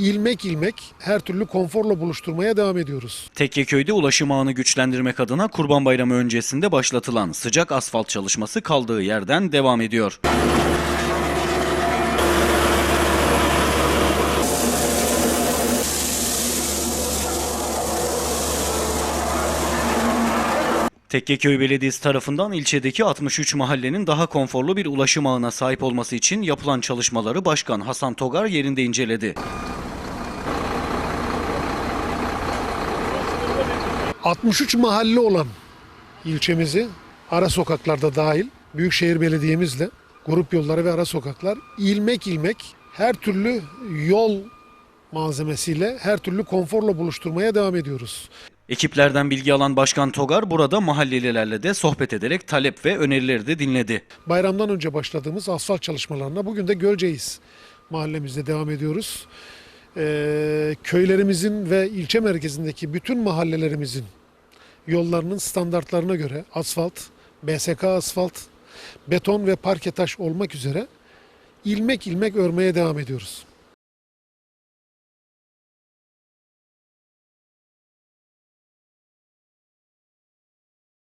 ilmek ilmek her türlü konforla buluşturmaya devam ediyoruz. Tekkeköy'de ulaşım ağını güçlendirmek adına Kurban Bayramı öncesinde başlatılan sıcak asfalt çalışması kaldığı yerden devam ediyor. Tekkeköy Belediyesi tarafından ilçedeki 63 mahallenin daha konforlu bir ulaşım ağına sahip olması için yapılan çalışmaları Başkan Hasan Togar yerinde inceledi. 63 mahalle olan ilçemizi ara sokaklarda dahil Büyükşehir Belediye'mizle grup yolları ve ara sokaklar ilmek ilmek her türlü yol malzemesiyle her türlü konforla buluşturmaya devam ediyoruz. Ekiplerden bilgi alan Başkan Togar burada mahallelilerle de sohbet ederek talep ve önerileri de dinledi. Bayramdan önce başladığımız asfalt çalışmalarına bugün de Gölceğiz mahallemizde devam ediyoruz. Ee, köylerimizin ve ilçe merkezindeki bütün mahallelerimizin yollarının standartlarına göre asfalt, BSK asfalt, beton ve parke taş olmak üzere ilmek ilmek örmeye devam ediyoruz.